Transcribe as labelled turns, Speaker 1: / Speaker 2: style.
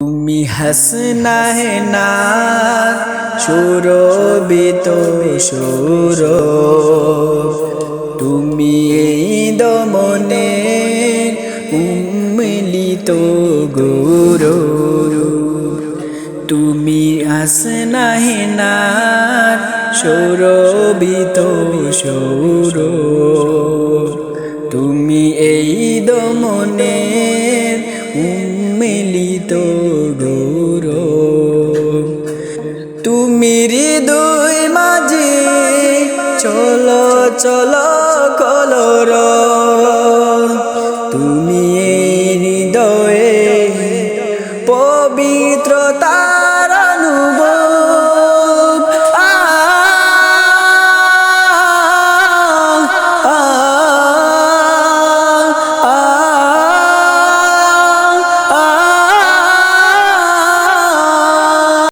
Speaker 1: তুমি হাসনা হে না সুরবিত সুর তুমি এই দমনে উম্মিলিত গুরু তুমি আসনা হে না সুরবিত সুর তুমি এই দমনে উম্মিলিত তুমি হৃদয় মাঝে চলো চলো কলর। তুমি হৃদয়ে পবিত্রতা